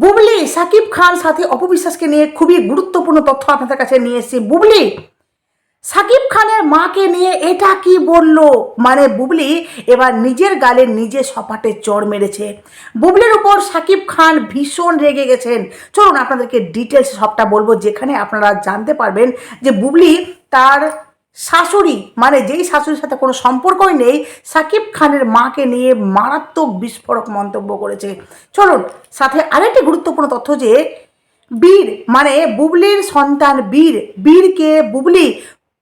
বুবলি, সাকিব খান সাথে অপবিশ্বাসকে নিয়ে খুবই গুরুত্বপূর্ণ তথ্য আপনাদের কাছে নিয়ে এসেছি। বুবলি, সাকিব খানের মাকে নিয়ে এটা কি বলল? মানে বুবলি এবার নিজের গালে নিজে সপাটে চড় মেরেছে। বুবলির উপর সাকিব খান ভীষণ রেগে গেছেন। চলুন আপনাদেরকে ডিটেলস সবটা বলব, যেখানে আপনারা জানতে পারবেন যে বুবলি তার শাশুড়ি মানে যেই শাশুড়ির সাথে কোনো সম্পর্কই নেই, সাকিব খানের মাকে নিয়ে মারাত্মক বিস্ফোরক মন্তব্য করেছে। চলুন, সাথে আরেকটি গুরুত্বপূর্ণ তথ্য যে, বীর মানে বুবলির সন্তান বীর, বীরকে বুবলি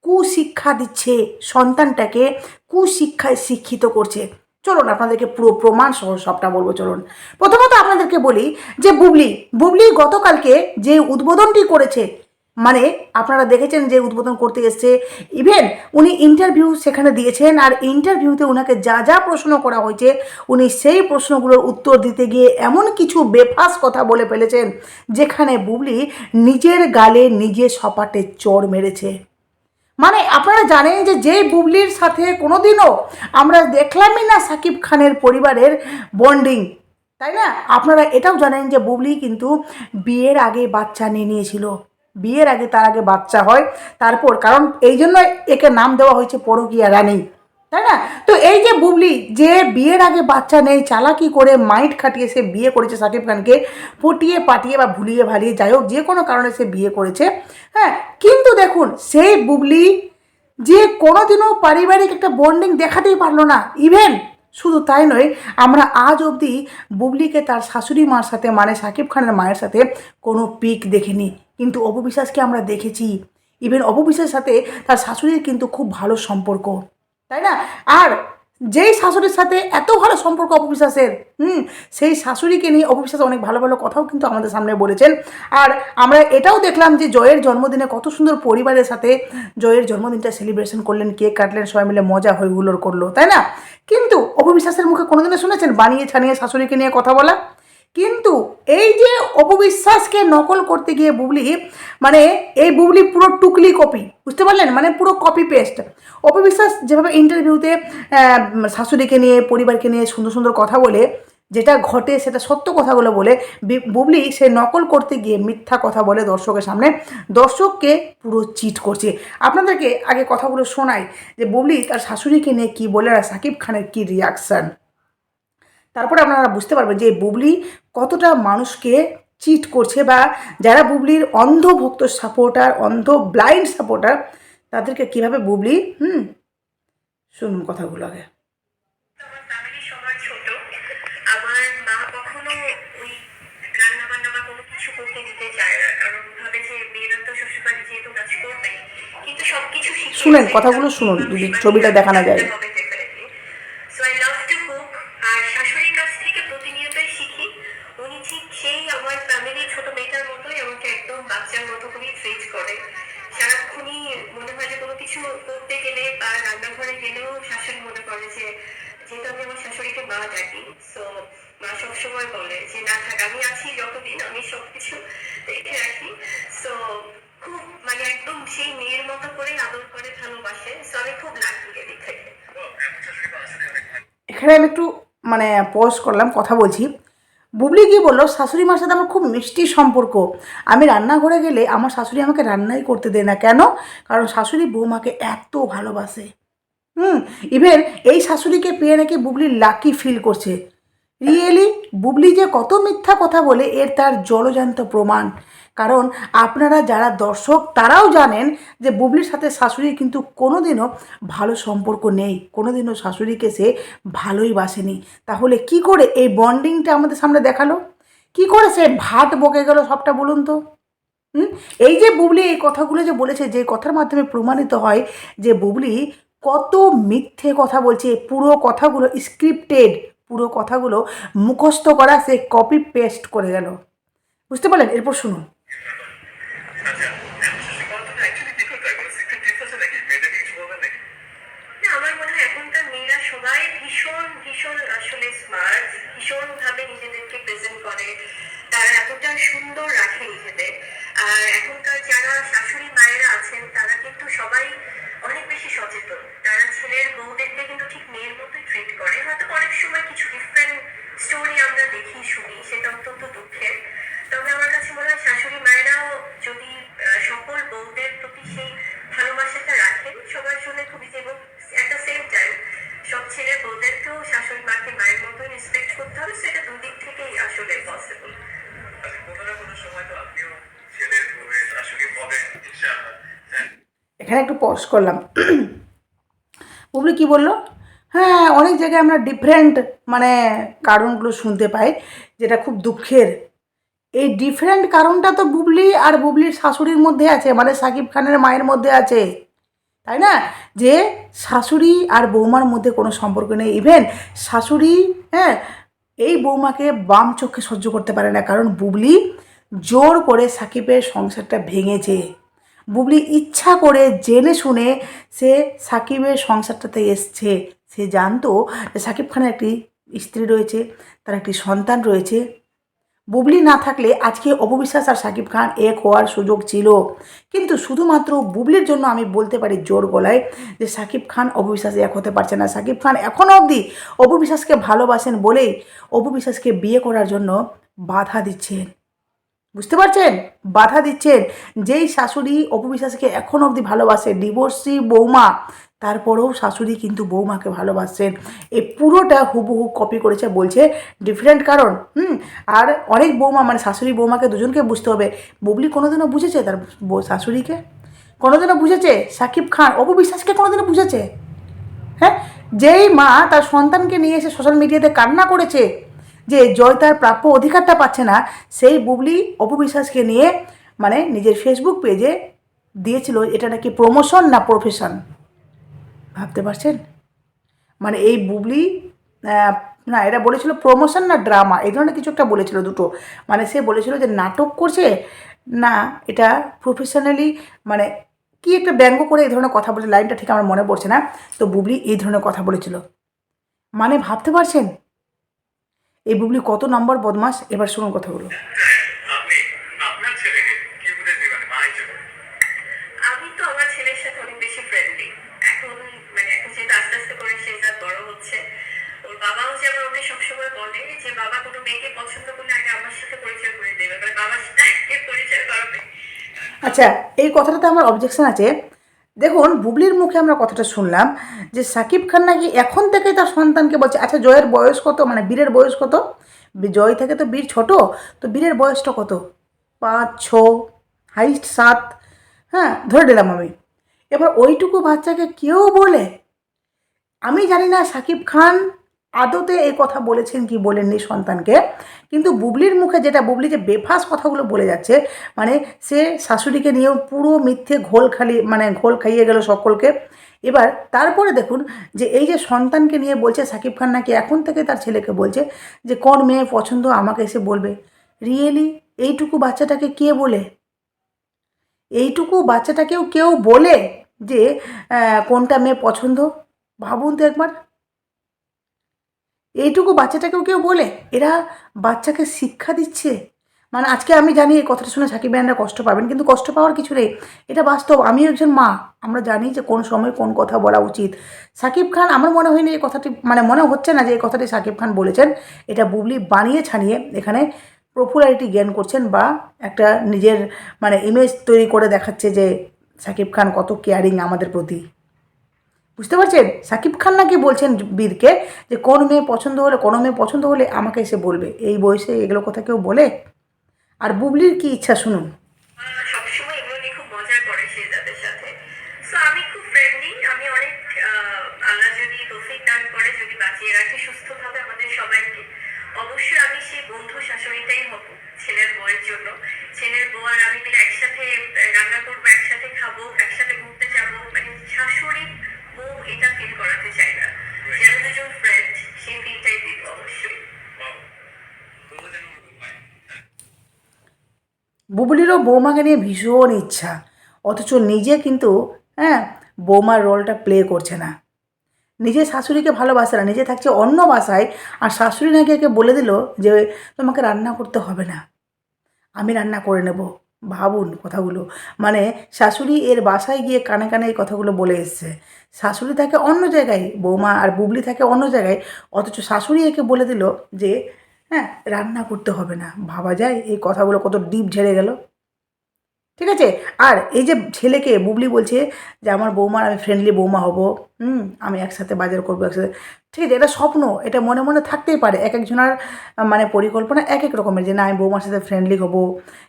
কুশিক্ষা দিচ্ছে, সন্তানটাকে কুশিক্ষায় শিক্ষিত করছে। চলুন, আপনাদেরকে পুরো প্রমাণ সহ সবটা বলব, চলুন। প্রথমত আপনাদেরকে বলি যে, বুবলি বুবলি গতকালকে যে উদ্বোধনটি করেছে মানে আপনারা দেখেছেন যে উদ্বোধন করতে এসছে। ইভেন উনি ইন্টারভিউ সেখানে দিয়েছেন আর ইন্টারভিউতে ওনাকে যা যা প্রশ্ন করা হয়েছে, উনি সেই প্রশ্নগুলোর উত্তর দিতে গিয়ে এমন কিছু বেফাস কথা বলে ফেলেছেন, যেখানে বুবলি নিজের গালে নিজে সপাটে চড় মেরেছে। মানে আপনারা জানেন যে যে বুবলির সাথে কোনোদিনও আমরা দেখলামই না সাকিব খানের পরিবারের বন্ডিং। তাই না? আপনারা এটাও জানেন যে বুবলি কিন্তু বিয়ের আগে বাচ্চা নিয়ে নিয়েছিল। বিয়ের আগে তার আগে বাচ্চা হয়, তারপর, কারণ এই জন্য একে নাম দেওয়া হয়েছে পরকিয়া রানী, তাই না? তো এই যে বুবলি, যে বিয়ের আগে বাচ্চা নেই, চালাকি করে মাইট খাটিয়ে সে বিয়ে করেছে সাকিব খানকে পটিয়ে পাটিয়ে বা ভুলিয়ে ভালিয়ে, যাই হোক, যে কোনো কারণে সে বিয়ে করেছে হ্যাঁ? কিন্তু দেখুন, সেই বুবলি যে কোনোদিনও পারিবারিক একটা বন্ডিং দেখাতেই পারল না ইভেন শুধু তাই নয়, আমরা আজ অবধি বুবলিকে তার শাশুড়ি মার সাথে মানে সাকিব খানের মায়ের সাথে কোনো পিক দেখিনি। কিন্তু অপবিশ্বাসকে আমরা দেখেছি। ইভেন অপবিশ্বাসের সাথে তার শাশুড়ির কিন্তু খুব ভালো সম্পর্ক। তাই না? আর যেই শাশুড়ির সাথে এত ভালো সম্পর্ক অপবিশ্বাসের, হুম, সেই শাশুড়িকে নিয়ে অপবিশ্বাস অনেক ভালো ভালো কথাও কিন্তু আমাদের সামনে বলেছেন। আর আমরা এটাও দেখলাম যে জয়ের জন্মদিনে কত সুন্দর পরিবারের সাথে জয়ের জন্মদিনটা সেলিব্রেশন করলেন কেক কাটলেন, সবাই মিলে মজা হই হুল্লোড় করল, তাই না? কিন্তু অপবিশ্বাসের মুখে কোনোদিনও শুনেছেন বানিয়ে ছানিয়ে শাশুড়িকে নিয়ে কথা বলা? কিন্তু এই যে অপবিশ্বাসকে নকল করতে গিয়ে বুবলি মানে এই বুবলি পুরো টুকলি কপি বুঝতে পারলেন? মানে পুরো কপি পেস্ট অপবিশ্বাস যেভাবে ইন্টারভিউতে শাশুড়িকে নিয়ে, পরিবারকে নিয়ে সুন্দর সুন্দর কথা বলে, যেটা ঘটে সেটা সত্য কথাগুলো বলে বুবলি সে নকল করতে গিয়ে মিথ্যা কথা বলে দর্শকের সামনে। দর্শককে পুরো চিট করছে। আপনাদেরকে আগে কথাগুলো শোনাই যে বুবলি তার শাশুড়িকে নিয়ে কী বলে আর সাকিব খানের কী রিয়াকশান তারপরে আপনারা বুঝতে পারবেন যে বুবলি কতটা মানুষকে চিট করছে বা যারা বুবলির অন্ধ ভক্ত সাপোর্টার অন্ধ ব্লাইন্ড সাপোর্টার তাদেরকে কীভাবে বুবলি হুম শুনুন কথাগুলো আগে। আমার ফ্যামিলি সবার ছোট। আমার মা কখনো ওই রান্না বান্না বা কোনো কিছু করতে দিতে চায় না কারণ ভাবে যে মেয়েরা তো শ্বশুরবাড়ি যেহেতু কাজ করবে কিন্তু সবকিছু শিখে শুনেন, কথাগুলো শুনুন, যদি ছবিটা দেখানো যায়। So I love to cook আর শাশুড়ির কাছ থেকে প্রতিনিয়তই শিখি উনি ঠিক সেই আমার ফ্যামিলি ছোট মেয়েটার মতোই আমাকে একদম বাচ্চার মতো করেই ট্রিট করে সারাক্ষণই মনে হয় যে কোনো কিছু করতে গেলে বা রান্নাঘরে গেলেও শাশুড়ি মনে করে যে আমি আমার শাশুড়িকে মা ডাকি মা সবসময় বলে যে, না থাক, আমি আছি যতদিন, আমি সবকিছু দেখে রাখি। খুব মানে একদম সেই মেয়ের মতো করে আদর করে, ভালোবাসে। আমি খুব এখানে আমি একটু মানে পজ করলাম, কথা বলছি। বুবলি কি বলল, শাশুড়ি মার সাথে আমার খুব মিষ্টি সম্পর্ক। আমি রান্নাঘরে গেলে আমার শাশুড়ি আমাকে রান্নাই করতে দেয় না। কেন? কারণ শাশুড়ি বৌমাকে এত ভালোবাসে। হুম ইভেন এই শাশুড়িকে পেয়ে নাকি বুবলি লাকি ফিল করছে। রিয়েলি বুবলি যে কত মিথ্যা কথা বলে, এর তার জলজান্ত প্রমাণ। কারণ আপনারা যারা দর্শক, তারাও জানেন যে বুবলির সাথে শাশুড়ির কিন্তু কোনোদিনও ভালো সম্পর্ক নেই। কোনোদিনও শাশুড়িকে সে ভালোই বাসেনি। তাহলে কি করে এই বন্ডিংটা আমাদের সামনে দেখাল? কি করে সে ভাট বকে গেল সবটা বলুন তো? হুম, এই যে বুবলি এই কথাগুলো যে বলেছে, যে কথার মাধ্যমে প্রমাণিত হয় যে বুবলি কত মিথ্যে কথা বলছে, পুরো কথাগুলো স্ক্রিপ্টেড পুরো কথাগুলো মুখস্থ করা, সে কপি পেস্ট করে গেল। বুঝতে পারলেন? এরপর শুনুন না, আমার মনে হয় এখনকার মেয়েরা সবাই ভীষণ ভীষণ আসলে স্মার্ট ভীষণ ভাবে নিজেদেরকে প্রেজেন্ট করে তারা এতটা সুন্দর রাখে নিজেদের আর এখনকার যারা শাশুড়ি মায়েরা আছেন তারা কিন্তু সবাই অনেক বেশি সচেতন তারা ছেলের বউদেরকে কিন্তু ঠিক মেয়ের মতোই ট্রিট করে হয়তো অনেক সময় কিছু ডিফারেন্ট স্টোরি আমরা দেখি শুনি সেটা অত্যন্ত দুঃখের পসিবল আচ্ছা কোনো না কোনো সময় তো আপনিও ছেলের বউয়ের শাশুড়ি হবেন ইনশাআল্লাহ হ্যাঁ এখানে একটু পজ করলাম। বুবলি কি বলল? হ্যাঁ অনেক জায়গায় আমরা ডিফারেন্ট মানে কারণগুলো শুনতে পাই, যেটা খুব দুঃখের। এই ডিফারেন্ট কারণটা তো বুবলি আর বুবলির শাশুড়ির মধ্যে আছে মানে সাকিব খানের মায়ের মধ্যে আছে। তাই না? যে শাশুড়ি আর বৌমার মধ্যে কোনো সম্পর্ক নেই। ইভেন শাশুড়ি হ্যাঁ এই বৌমাকে বাম চোখে সহ্য করতে পারে না, কারণ বুবলি জোর করে সাকিবের সংসারটা ভেঙেছে। বুবলি ইচ্ছা করে জেনে শুনে সে সাকিবের সংসারটাতে এসছে। সে জানতো যে সাকিব খানের একটি স্ত্রী রয়েছে, তার একটি সন্তান রয়েছে। বুবলি না থাকলে আজকে অপবিশ্বাস আর সাকিব খান এক হওয়ার সুযোগ ছিল। কিন্তু শুধুমাত্র বুবলির জন্য আমি বলতে পারি জোর গলায় যে সাকিব খান অপবিশ্বাস এক হতে পারছে না। সাকিব খান এখনও অবধি অপবিশ্বাসকে ভালোবাসেন বলেই অপবিশ্বাসকে বিয়ে করার জন্য বাধা দিচ্ছেন। বুঝতে পারছেন? বাধা দিচ্ছেন। যেই শাশুড়ি অপবিশ্বাসকে এখন অবধি ভালোবাসে, ডিভোর্সি বৌমা, তারপরেও শাশুড়ি কিন্তু বৌমাকে ভালোবাসছেন। এই পুরোটা হুবহু কপি করেছে, বলছে ডিফারেন্ট কারণ, হুম? আর অনেক বৌমা মানে শাশুড়ি বৌমাকে দুজনকে বুঝতে হবে। বুবলি কোনোদিনও বুঝেছে তার শাশুড়িকে? কোনোদিনও বুঝেছে? সাকিব খান অপবিশ্বাসকে কোনোদিনও বুঝেছে? হ্যাঁ? যেই মা তার সন্তানকে নিয়ে এসে সোশ্যাল মিডিয়াতে কান্না করেছে যে জয় তার প্রাপ্য অধিকারটা পাচ্ছে না, সেই বুবলি অপবিশ্বাসকে নিয়ে মানে নিজের ফেসবুক পেজে দিয়েছিল এটা নাকি প্রমোশন না প্রফেশন ভাবতে পারছেন? মানে এই বুবলি না এটা বলেছিল প্রমোশন না ড্রামা এই ধরনের কিছু একটা বলেছিল দুটো। মানে সে বলেছিল যে নাটক করছে, না, এটা প্রফেশনালি মানে কি একটা ব্যঙ্গ করে এই ধরনের কথা বলে লাইনটা ঠিক আমার মনে পড়ছে না, তো বুবলি এই ধরনের কথা বলেছিল। মানে ভাবতে পারছেন? এই বুবলি কত নম্বর বদমাস এবার শুনুন কথাগুলো। আপনি আপনার ছেলেকে কি উপদেশ দিবেন? মা হিসেবে আমি তো আমার ছেলের সাথে বেশি ফ্রেন্ডলি এখন এখন যেহেতু আস্তে আস্তে করে সে যা হচ্ছে ওর বাবাও যেমন ওকে সবসময় যে বাবা কোনো মেয়েকে পছন্দ করলে আগে আমার সাথে পরিচয় করে দেবে। বাবার পরিচয় করাবে। আচ্ছা এই কথাটাতে আমার অবজেকশন আছে। দেখুন বুবলির মুখে আমরা কথাটা শুনলাম। যে সাকিব খান নাকি এখন থেকে তার সন্তানকে বলছে আচ্ছা জয়ের বয়স কত? মানে বীরের বয়স কত? জয় থেকে তো বীর ছোট, তো বীরের বয়সটা কত? পাঁচ, ছ, হাইস্ট সাত। হ্যাঁ ধরে দিলাম আমি। এবার ওইটুকু বাচ্চাকে কেউ বলে, আমি জানি না সাকিব খান আদতে এই কথা বলেছেন কি বলেননি সন্তানকে, কিন্তু বুবলির মুখে যেটা, বুবলি যে বেফাস কথাগুলো বলে যাচ্ছে মানে সে শাশুড়িকে নিয়েও পুরো মিথ্যে ঘোল খালি মানে ঘোল খাইয়ে গেল সকলকে এবার তারপরে দেখুন যে এই যে সন্তানকে নিয়ে বলছে সাকিব খান নাকি এখন থেকে তার ছেলেকে বলছে যে কোন মেয়ে, পছন্দ, আমাকে এসে বলবে। রিয়েলি এইটুকু বাচ্চাটাকে কে বলে? এইটুকু বাচ্চাটাকেও কেউ বলে যে কোনটা মেয়ে পছন্দ? ভাবুন তো একবার। এইটুকু বাচ্চাটাকেও কেউ বলে? এরা বাচ্চাকে শিক্ষা দিচ্ছে? মানে আজকে আমি জানি এই কথাটা শুনে সাকিব ভাইয়ানরা কষ্ট পাবেন, কিন্তু কষ্ট পাওয়ার কিছু নেই। এটা বাস্তব। আমিও একজন মা, আমরা জানি যে কোন সময় কোন কথা বলা উচিত। সাকিব খান, আমার মনে হয়নি এই কথাটি মানে মনে হচ্ছে না যে এই কথাটি সাকিব খান বলেছেন। এটা বুবলি বানিয়ে ছানিয়ে এখানে পপুলারিটি জ্ঞান করছেন বা একটা নিজের মানে ইমেজ তৈরি করে দেখাচ্ছে যে সাকিব খান কত কেয়ারিং আমাদের প্রতি। বুঝতে পারছেন? সাকিব খান নাকি বলছেন বীরকে যে কোন মেয়ে পছন্দ হলে, কোনো মেয়ে পছন্দ হলে আমাকে এসে বলবে। এই বয়সে এগুলো কথা কেউ বলে? আর বুবলির কি ইচ্ছা শুনুন। অবশ্যই আমি সেই বন্ধু শাশুড়িটাই হব, ছেলের জন্য। ছেলের আর আমি একসাথে রান্না করব, একসাথে খাব, একসাথে ঘুরতে যাব। মানে শাশুড়ি বউ এটা ফিল করাতে চাই না। যেন দুজন ফ্রেন্ড সেই ফিলটাই দিব অবশ্যই বাবা তবু যেন ওরকম হয় হ্যাঁ বুবলিরও বৌমাকে নিয়ে ভীষণ ইচ্ছা। অথচ নিজে কিন্তু হ্যাঁ বৌমার রোলটা প্লে করছে না। নিজে শাশুড়িকে ভালোবাসে না, নিজে থাকছে অন্য বাসায়, আর শাশুড়ি নাকি একে বলে দিল যে, তোমাকে রান্না করতে হবে না। আমি রান্না করে নেব। ভাবুন কথাগুলো। মানে শাশুড়ি এর বাসায় গিয়ে কানে কানে এই কথাগুলো বলে এসছে। শাশুড়ি থাকে অন্য জায়গায়, বৌমা আর বুবলি থাকে অন্য জায়গায়। অথচ শাশুড়ি একে বলে দিল যে হ্যাঁ রান্না করতে হবে না। ভাবা যায়, এই কথাগুলো কত ডিপ ঝেড়ে গেল। ঠিক আছে? আর এই যে ছেলেকে বুবলি বলছে যে, আমার বৌমার আমি ফ্রেন্ডলি বৌমা হব। হুম, আমি একসাথে বাজার করব, একসাথে ঠিক আছে, এটা স্বপ্ন, এটা মনে মনে থাকতেই পারে। এক একজনের মানে পরিকল্পনা এক এক রকমের যে, না, আমি বৌমার সাথে ফ্রেন্ডলি হব,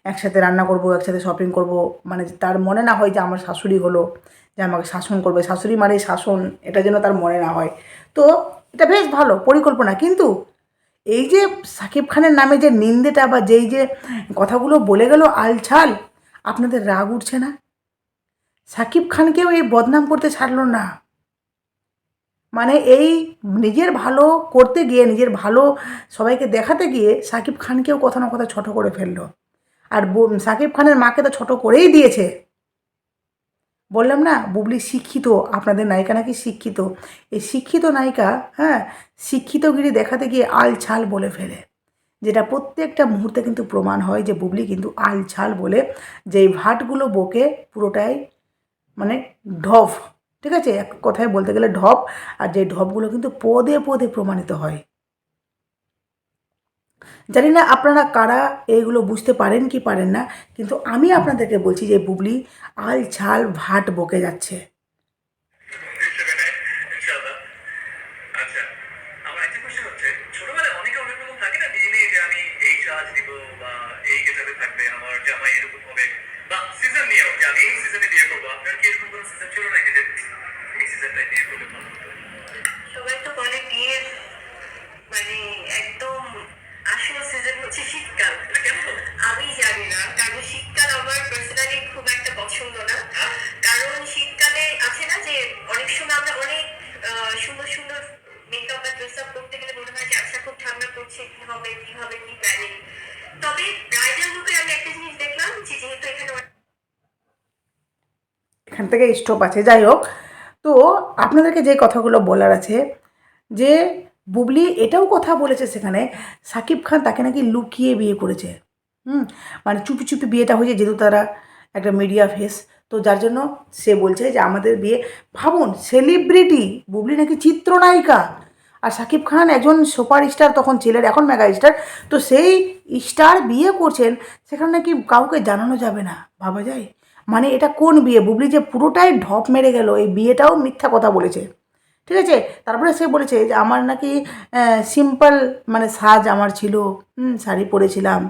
একসাথে রান্না করব, একসাথে শপিং করব। মানে তার মনে না হয় যে, আমার শাশুড়ি হলো, যে, আমাকে শাসন করবে। শাশুড়ি মানে শাসন, এটা যেন তার মনে না হয়। তো, এটা বেশ ভালো পরিকল্পনা। কিন্তু এই যে সাকিব খানের নামে যে নিন্দেটা বা যেই যে কথাগুলো বলে গেল আলছাল, আপনাদের রাগ উঠছে না? সাকিব খানকেও এই বদনাম করতে ছাড়লো না। মানে এই নিজের ভালো করতে গিয়ে, নিজের ভালো সবাইকে দেখাতে গিয়ে সাকিব খানকেও কথা না কথা ছোটো করে ফেলল। আর সাকিব খানের মাকে তো ছোটো করেই দিয়েছে। বললাম না, বুবলি শিক্ষিত, আপনাদের নায়িকা নাকি শিক্ষিত? এই শিক্ষিত নায়িকা হ্যাঁ শিক্ষিতগিরি দেখাতে গিয়ে আল ছাল বলে ফেলে। যেটা প্রত্যেকটা মুহূর্তে কিন্তু প্রমাণ হয় যে বুবলি কিন্তু আল ছাল বলে যেই ভাটগুলো বকে পুরোটাই মানে ঢপ, ঠিক আছে? এক কথায় বলতে গেলে ঢপ, আর যে ঢপগুলো কিন্তু পদে পদে প্রমাণিত হয়। জানি না আপনারা কারা এইগুলো বুঝতে পারেন কি পারেন না, কিন্তু আমি আপনাদেরকে বলছি যে বুবলি আল ছাল ভাট বকে যাচ্ছে হিসেবে নেয় ইনশাআল্লাহ আচ্ছা আমার একটা কোশ্চেন হচ্ছে ছোটবেলায় অনেকে অনেক রকম থাকে না বিয়ে নিয়ে যে আমি এই সাজ দিব বা এই গেটারে থাকবে আমার জামাই এরকম হবে বা সিজন নিয়েও যে আমি এই সিজনে বিয়ে করব আপনার কি এরকম কোনো সিজন ছিল নাকি যে এই সিজনটাই বিয়ে করলে ভালো হতো সবাই তো বলে বিয়ের মানে একদম আসল সিজন হচ্ছে শীতকাল কেন আমি জানি না কারণ শীতকাল আমার পার্সোনালি খুব একটা পছন্দ না কারণ শীতকালে আছে না যে অনেক সময় আমরা অনেক আহ, সুন্দর সুন্দর মেকআপ বা ড্রেস আপ করতে গেলে মনে হয় যে আচ্ছা খুব ঠান্ডা পড়ছে কি হবে কি হবে কি প্ল্যানিং তবে ব্রাইডাল লুকে আমি একটা জিনিস দেখলাম যে যেহেতু এখানে থেকে স্টপ আছে। যাই হোক, তো আপনাদেরকে যে কথাগুলো বলার আছে, যে বুবলি এটাও কথা বলেছে সেখানে, সাকিব খান তাকে নাকি লুকিয়ে বিয়ে করেছে। হুম মানে চুপি চুপি বিয়েটা হয়েছে যেহেতু তারা একটা মিডিয়া ফেস তো যার জন্য সে বলছে যে আমাদের বিয়ে, ভাবুন সেলিব্রিটি বুবলি নাকি চিত্রনায়িকা। আর সাকিব খান একজন সুপার স্টার, তখন ছিলেন এখন মেগা স্টার তো সেই স্টার বিয়ে করছেন, সেখানে নাকি কাউকে জানানো যাবে না, ভাবা যায়? মানে এটা কোন বিয়ে? বুবলি যে পুরোটাই ঢপ মেরে গেল, এই বিয়েটাও মিথ্যা কথা বলেছে। ঠিক আছে? তারপরে সে বলেছে যে আমার নাকি সিম্পল মানে সাজ আমার ছিল, হুম, শাড়ি পরেছিলাম।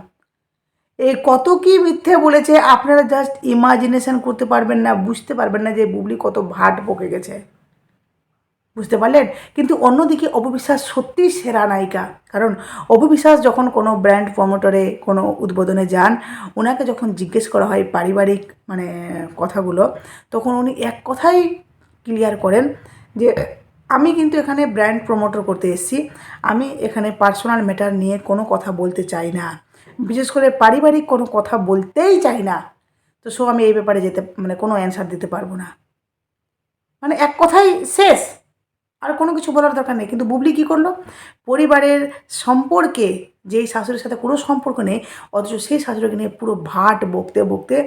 এই কত কি মিথ্যে বলেছে, আপনারা জাস্ট ইমাজিনেশন করতে পারবেন না, বুঝতে পারবেন না যে বুবলি কত ভাট বকে গেছে। বুঝতে পারলেন? কিন্তু অন্যদিকে অপবিশ্বাস সত্যিই সেরা নায়িকা। কারণ অপবিশ্বাস যখন কোনো ব্র্যান্ড প্রমোটরে কোনো উদ্বোধনে যান ওনাকে যখন জিজ্ঞেস করা হয় পারিবারিক মানে কথাগুলো, তখন উনি এক কথাই ক্লিয়ার করেন যে, আমি কিন্তু এখানে ব্র্যান্ড প্রমোটর করতে এসেছি। আমি এখানে পার্সোনাল ম্যাটার নিয়ে কোনো কথা বলতে চাই না। বিশেষ করে পারিবারিক কোনো কথা বলতেই চাই না। তো সো আমি এই ব্যাপারে যেতে মানে কোনো অ্যান্সার দিতে পারব না। মানে এক কথাই শেষ। আর কোনো কিছু বলার দরকার নেই। কিন্তু বুবলি কী করল? পরিবারের সম্পর্কে যেই শাশুড়ির সাথে কোনো সম্পর্ক নেই, অথচ সেই শাশুড়িকে নিয়ে পুরো ভাট বকতে বকতে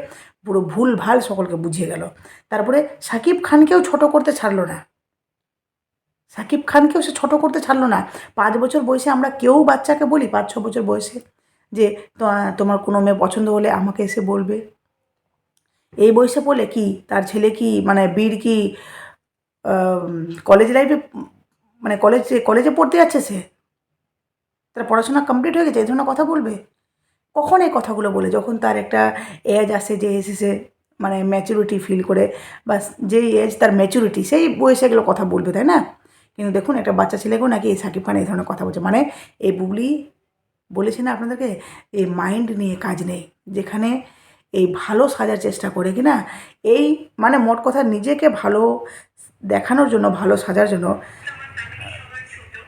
পুরো ভুল ভালো সকলকে বুঝিয়ে গেল। তারপরে সাকিব খানকেও ছোট করতে ছাড়লো না। সাকিব খানকেও সে ছোট করতে ছাড়লো না। পাঁচ বছর বয়সে আমরা কেউ বাচ্চাকে বলি, পাঁচ ছ বছর বয়সে, যে তোমার কোনো মেয়ে পছন্দ হলে আমাকে এসে বলবে? এই বয়সে বলে কি, তার ছেলে কি মানে বীর কি কলেজ লাইফে মানে কলেজে কলেজে পড়তে যাচ্ছে সে? তার পড়াশোনা কমপ্লিট হয়ে গেছে? এই ধরনের কথা বলবে? কখন এই কথাগুলো বলে? যখন তার একটা এজ আসে যে এসেছে মানে ম্যাচুরিটি ফিল করে, বা যেই এজ তার ম্যাচুরিটি সেই বয়সে এগুলো কথা বলবে, তাই না? কিন্তু দেখুন, একটা বাচ্চা ছেলেকেও নাকি এই সাকিব খান এই ধরনের কথা বলছে। মানে এই বুবলি বলেছে না আপনাদেরকে এই মাইন্ড নিয়ে কাজ নেই, যেখানে এই ভালো সাজার চেষ্টা করে কি না এই মানে মোট কথা নিজেকে ভালো দেখানোর জন্য, ভালো সাজার জন্য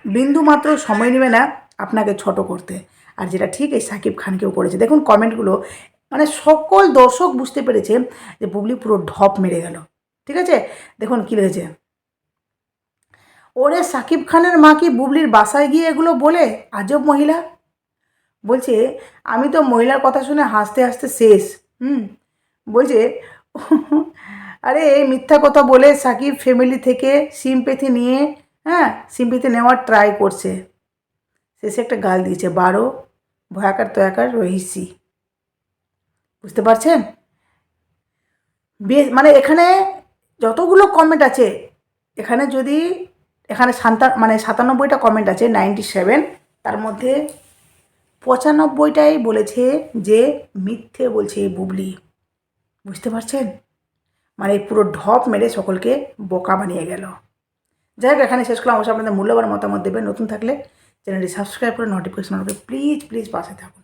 বিন্দু মাত্র সময় নেবে না আপনাকে ছোট করতে। আর যেটা ঠিক এই সাকিব খানকেও করেছে। দেখুন কমেন্টগুলো মানে সকল দর্শক বুঝতে পেরেছে যে বুবলি পুরো ঢপ মেরে গেল। ঠিক আছে? দেখুন কী লিখেছে ওরে সাকিব খানের মা কি বুবলির বাসায় গিয়ে এগুলো বলে? আজব মহিলা। বলছে, আমি তো মহিলার কথা শুনে হাসতে হাসতে শেষ। হুম। বলছে আরে এই মিথ্যা কথা বলে সাকিব ফ্যামিলি থেকে সিমপেথি নিয়ে হ্যাঁ সিমপেথি নেওয়ার ট্রাই করছে। শেষে একটা গাল দিয়েছে, বারো, ভয়াকার তয়াকার রহিসি। বুঝতে পারছেন? বে- মানে এখানে যতগুলো কমেন্ট আছে, এখানে যদি, এখানে সান্তা মানে সাতানব্বইটা কমেন্ট আছে নাইনটি সেভেন তার মধ্যে পঁচানব্বইটাই বলেছে যে মিথ্যে বলছে এই বুবলি। বুঝতে পারছেন? মানে পুরো ঢপ মেরে সকলকে বোকা বানিয়ে গেল। যাই হোক এখানে শেষ করলাম। অবশ্যই আপনাদের মূল্যবান মতামত দেবেন। নতুন থাকলে চ্যানেলটি সাবস্ক্রাইব করে নোটিফিকেশন প্লিজ প্লিজ পাশে থাকুন।